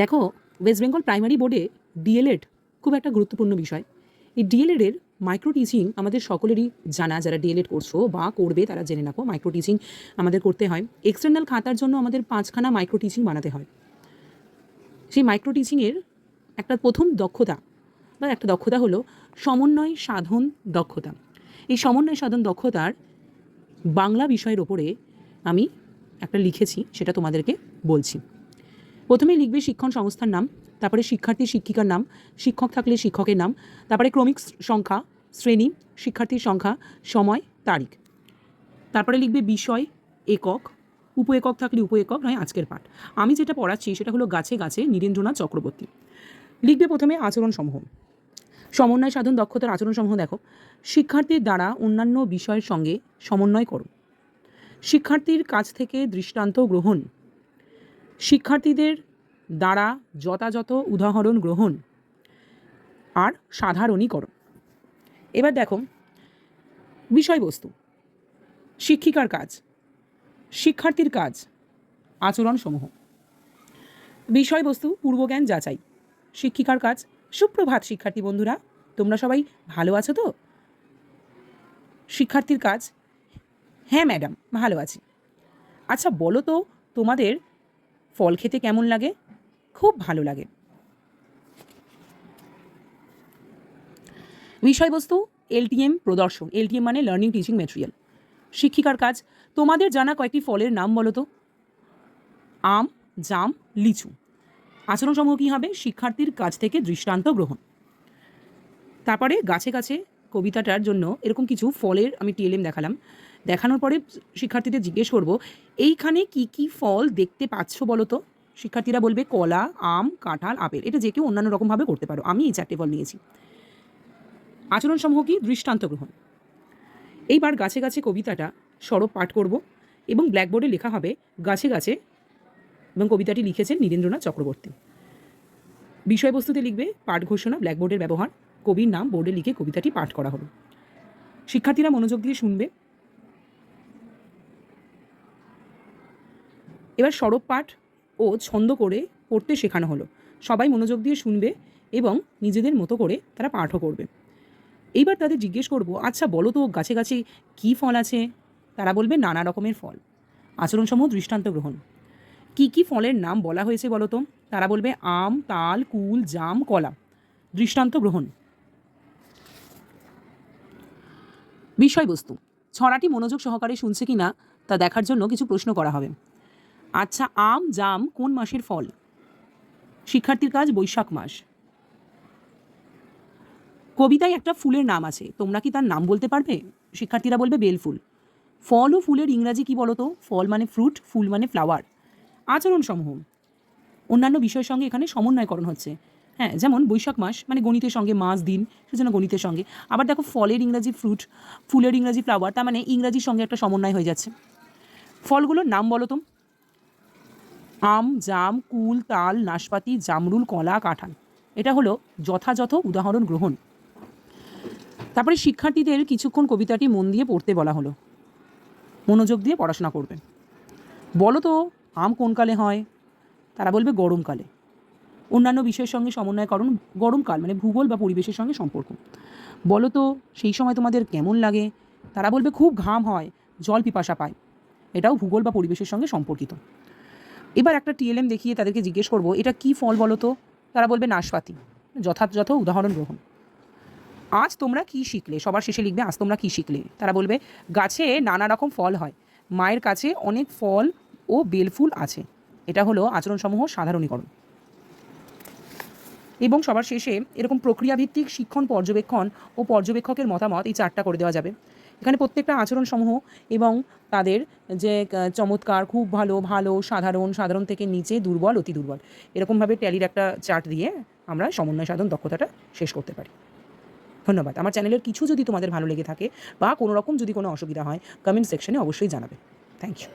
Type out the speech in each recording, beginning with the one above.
দেখো West Bengal primary বোর্ডে D.El.Ed খুব একটা গুরুত্বপূর্ণ বিষয়। এই ডিএলএডের মাইক্রো টিচিং আমাদের সকলেরই জানা, যারা ডিএলএড করছ বা করবে, তারা জেনে রাখো মাইক্রো টিচিং আমাদের করতে হয়। এক্সটার্নাল খাতার জন্য আমাদের পাঁচখানা মাইক্রো টিচিং বানাতে হয়। সেই মাইক্রো টিচিংয়ের একটা প্রথম দক্ষতা, বা একটা দক্ষতা হলো সমন্বয় সাধন দক্ষতা। এই সমন্বয় সাধন দক্ষতার বাংলা বিষয়ের ওপরে আমি একটা লিখেছি, সেটা তোমাদেরকে বলছি। প্রথমে লিখবে শিক্ষণ সংস্থার নাম, তারপরে শিক্ষার্থী শিক্ষিকার নাম, শিক্ষক থাকলে শিক্ষকের নাম, তারপরে ক্রমিক সংখ্যা, শ্রেণি, শিক্ষার্থীর সংখ্যা, সময়, তারিখ। তারপরে লিখবে বিষয়, একক উপ একক থাকলে উপ একক নয় আজকের পাঠ। আমি যেটা পড়াচ্ছি সেটা হলো গাছে গাছে নীরেন্দ্রনাথ চক্রবর্তী। লিখবে প্রথমে আচরণসমূহ। সমন্বয় সাধন দক্ষতার আচরণসমূহ দেখো। শিক্ষার্থীর দ্বারা অন্যান্য বিষয়ের সঙ্গে সমন্বয় করো। শিক্ষার্থীর কাছ থেকে দৃষ্টান্ত গ্রহণ। শিক্ষার্থীদের দ্বারা যথাযথ উদাহরণ গ্রহণ আর সাধারণীকরণ। এবার দেখো, বিষয়বস্তু, শিক্ষিকার কাজ, শিক্ষার্থীর কাজ, আচরণসমূহ। বিষয়বস্তু, পূর্বজ্ঞান যাচাই, শিক্ষিকার কাজ, সুপ্রভাত শিক্ষার্থী বন্ধুরা, তোমরা সবাই ভালো আছো তো? শিক্ষার্থীর কাজ হ্যাঁ ম্যাডাম, ভালো আছি। আচ্ছা বলো তো, তোমাদের ফল খেতে কেমন লাগে? খুব ভালো লাগে। বিষয়বস্তু, এলটিএম প্রদর্শন। এলটিএম মানে লার্নিং টিচিং ম্যাটেরিয়াল শিক্ষিকার কাজ, তোমাদের জানা কয়েকটি ফলের নাম বলো তো? আম, জাম, লিচু। আচরণসমূহ কী হবে? শিক্ষার্থীর কাছ থেকে দৃষ্টান্ত গ্রহণ। তারপরে গাছে গাছে কবিতাটার জন্য এরকম কিছু ফলের আমি টিএলএম দেখালাম। দেখানোর পরে শিক্ষার্থীদের জিজ্ঞেস করব, এইখানে কি কি ফল দেখতে পাচ্ছ বলো তো? শিক্ষার্থীরা বলবে কলা, আম, কাঁঠাল, আপেল। এটা যে কেউ অন্যান্য রকমভাবে করতে পারো। আমি এই চারটে ফল নিয়েছি। আচরণসমূহ কি? দৃষ্টান্ত গ্রহণ। এইবার গাছে গাছে কবিতাটা সরব পাঠ করব এবং ব্ল্যাকবোর্ডে লেখা হবে, গাছে গাছে এবং কবিতাটি লিখেছেন নীরেন্দ্রনাথ চক্রবর্তী। বিষয়বস্তুতে লিখবে পাঠ ঘোষণা, ব্ল্যাকবোর্ডের ব্যবহার, কবির নাম, বোর্ডে লিখে কবিতাটি পাঠ করা হলো শিক্ষার্থীরা মনোযোগ দিয়ে শুনবে। এবার সরব পাঠ ও ছন্দ করে পড়তে শেখানো হলো। সবাই মনোযোগ দিয়ে শুনবে এবং নিজেদের মতো করে তারা পাঠও করবে। এইবার তাদের জিজ্ঞেস করব আচ্ছা বলো তো, গাছে গাছে কী ফল আছে? তারা বলবে, নানা রকমের ফল। আচরণসমূহ দৃষ্টান্ত গ্রহণ। কি কি ফলের নাম বলা হয়েছে বলো তো? তারা বলবে, আম, তাল, কুল, জাম, কলা। দৃষ্টান্ত গ্রহণ। বিষয়বস্তু। ছড়াটি মনোযোগ সহকারে শুনছে কি না তা দেখার জন্য কিছু প্রশ্ন করা হবে। আচ্ছা আম, জাম কোন মাসের ফল? শিক্ষার্থীর কাজ বৈশাখ মাস। কবিতায় একটা ফুলের নাম আছে, তোমরা কি তার নাম বলতে পারবে? শিক্ষার্থীরা বলবে বেলফুল ফল। ও ফুলের ইংরাজি কি বলো তো ফল মানে ফ্রুট, ফুল মানে ফ্লাওয়ার। আচরণ সমূহ অন্যান্য বিষয়ের সঙ্গে এখানে সমন্বয়করণ হচ্ছে। হ্যাঁ যেমন বৈশাখ মাস মানে গণিতের সঙ্গে মাস, দিন, সেজন্য গণিতের সঙ্গে। আবার দেখো ফলের ইংরাজি ফ্রুট, ফুলের ইংরাজি ফ্লাওয়ার, তার মানে ইংরাজির সঙ্গে একটা সমন্বয় হয়ে যাচ্ছে। ফলগুলোর নাম বলো তো। আম, জাম, কুল, তাল, নাশপাতি, জামরুল, কলা, কাঁঠাল। এটা হলো যথাযথ উদাহরণ গ্রহণ। তারপরে শিক্ষার্থীদের কিছুক্ষণ কবিতাটি মন দিয়ে পড়তে বলা হলো। মনোযোগ দিয়ে পড়াশোনা করবে বলো তো, আম কোন কালে হয়? তারা বলবে গরমকালে অন্যান্য বিষয়ের সঙ্গে সমন্বয়করণ গরমকাল মানে ভূগোল বা পরিবেশের সঙ্গে সম্পর্ক। বলো তো, সেই সময় তোমাদের কেমন লাগে? তারা বলবে খুব ঘাম হয়, জল পিপাসা পায়। এটাও ভূগোল বা পরিবেশের সঙ্গে সম্পর্কিত। এবার একটা টিএলএম দেখিয়ে তাদেরকে জিজ্ঞেস করব, এটা কি ফল বলো তো? তারা বলবে নাশপাতি। যথাযথ উদাহরণ গ্রহণ। আজ তোমরা কি শিখলে? সবার শেষে লিখবে, আজ তোমরা কি শিখলে? তারা বলবে, গাছে নানা রকম ফল হয়। মায়ের কাছে অনেক ফল ও বেলফুল আছে। এটা হলো আচরণসমূহ সাধারণীকরণ। এবং সবার শেষে এরকম প্রক্রিয়াভিত্তিক শিক্ষণ, পর্যবেক্ষণ ও পর্যবেক্ষকের মতামত এই চারটা করে দেওয়া যাবে। এখানে প্রত্যেকটা আচরণসমূহ এবং তাদের যে চমৎকার, খুব ভালো ভালো, সাধারণ সাধারণ থেকে নিচে দুর্বল, অতি দুর্বল, এরকমভাবে ট্যালির একটা চার্ট দিয়ে আমরা সমন্বয় সাধন দক্ষতাটা শেষ করতে পারি। ধন্যবাদ। আমার চ্যানেলের কিছু যদি তোমাদের ভালো লেগে থাকে বা কোনো রকম যদি কোনো অসুবিধা হয় কমেন্ট সেকশনে অবশ্যই জানাবে। থ্যাংক ইউ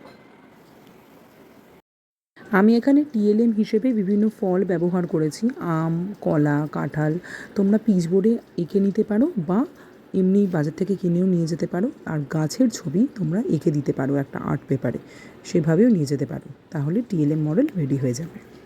আমি এখানে টিএলএম হিসেবে বিভিন্ন ফল ব্যবহার করেছি, আম, কলা, কাঁঠাল, তোমরা পিচবোর্ডে এঁকে নিতে পারো বা এমনি বাজার থেকে কিনেও নিয়ে যেতে পারো। আর গাছের ছবি তোমরা এঁকে দিতে পারো একটা আর্ট পেপারে। সেভাবেও নিয়ে যেতে পারো। তাহলে টিএলএম মডেল রেডি হয়ে যাবে।